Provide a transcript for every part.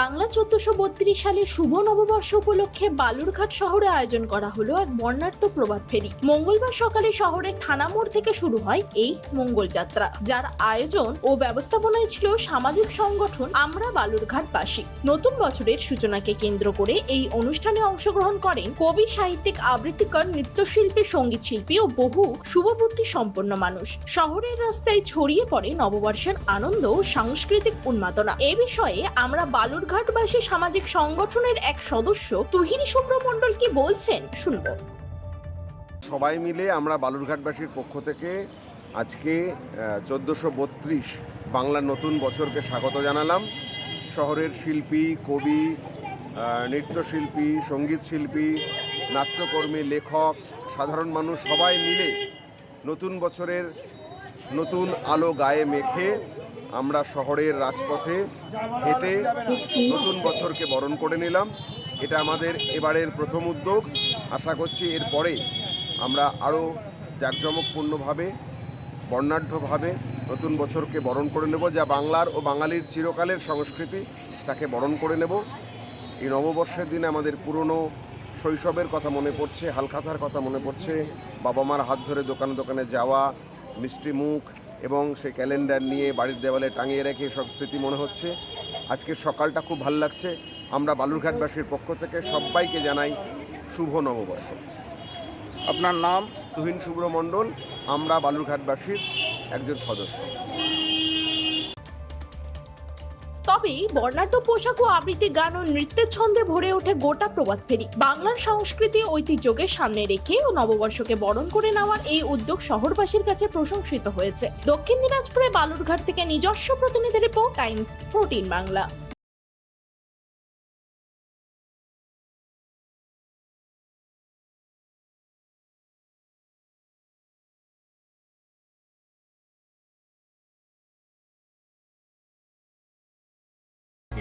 বাংলা চোদ্দশো বত্রিশ সালে শুভ নববর্ষ উপলক্ষে বালুরঘাট শহরে আয়োজন করা হলো এক বর্ণাঢ্য প্রভাত ফেরি। মঙ্গলবার সকালে শহরের থানা মোড় থেকে শুরু হয় এই মঙ্গল যাত্রা। যার আয়োজন ও ব্যবস্থাপনায় ছিল সামাজিক সংগঠন আমরা বালুরঘাটবাসী। নতুন বছরের সূচনাকে কেন্দ্র করে এই অনুষ্ঠানে অংশগ্রহণ করেন কবি, সাহিত্যিক, আবৃত্তিকর, নৃত্যশিল্পী, সংগীত শিল্পী ও বহু শুভবুদ্ধি সম্পন্ন মানুষ। শহরের রাস্তায় ছড়িয়ে পড়ে নববর্ষের আনন্দ ও সাংস্কৃতিক উন্মাদনা। এ বিষয়ে আমরা বালুরঘাটবাসী সামাজিক সংগঠনের এক সদস্য তুহিনী শুভ্র মণ্ডল কি বলছেন? শুনব। সবাই মিলে আমরা বালুরঘাটবাসীর পক্ষ থেকে আজকে চোদ্দোশো বত্রিশ বাংলার নতুন বছরকে স্বাগত জানালাম। শহরের শিল্পী, কবি নৃত্যশিল্পী, সংগীত শিল্পী, নাট্যকর্মী, লেখক, সাধারণ মানুষ সবাই মিলে নতুন বছরের নতুন আলো গায়ে মেখে আমরা শহরের রাজপথে হেঁটে নতুন বছরকে বরণ করে নিলাম। এটা আমাদের এবারের প্রথম উদ্যোগ। আশা করছি এরপরে আমরা আরও জাঁকজমকপূর্ণভাবে, বর্ণাঢ্যভাবে নতুন বছরকে বরণ করে নেব, যা বাংলার ও বাঙালির চিরকালের সংস্কৃতি, তাকে বরণ করে নেব। এই নববর্ষের দিনে আমাদের পুরনো শৈশবের কথা মনে পড়ছে, হালখাতার কথা মনে পড়ছে। বাবা মার হাত ধরে দোকানে দোকানে যাওয়া, মিষ্টি মুখ এবং সে ক্যালেন্ডার নিয়ে বাড়ির দেওয়ালে টাঙিয়ে রেখে সব স্মৃতি মনে হচ্ছে। আজকে সকালটা খুব ভালো লাগছে। আমরা বালুরঘাটবাসীর পক্ষ থেকে সবাইকে জানাই শুভ নববর্ষ। আপনার নাম তুহিন শুভ্র মণ্ডল, আমরা বালুরঘাটবাসীর একজন সদস্য। তবে বর্ণাঢ্য পোশাক ও আবৃত্তি গান ও নৃত্যের ছন্দে ভরে ওঠে গোটা প্রবাদ ফেরি। বাংলার সংস্কৃতি ঐতিহ্যকে সামনে রেখে ও নববর্ষকে বরণ করে নেওয়ার এই উদ্যোগ শহরবাসীর কাছে প্রশংসিত হয়েছে। দক্ষিণ দিনাজপুরে বালুরঘাট থেকে নিজস্ব প্রতিনিধি রিপোর্ট, টাইমস ফোরটিন বাংলা।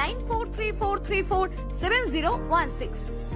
9434347016.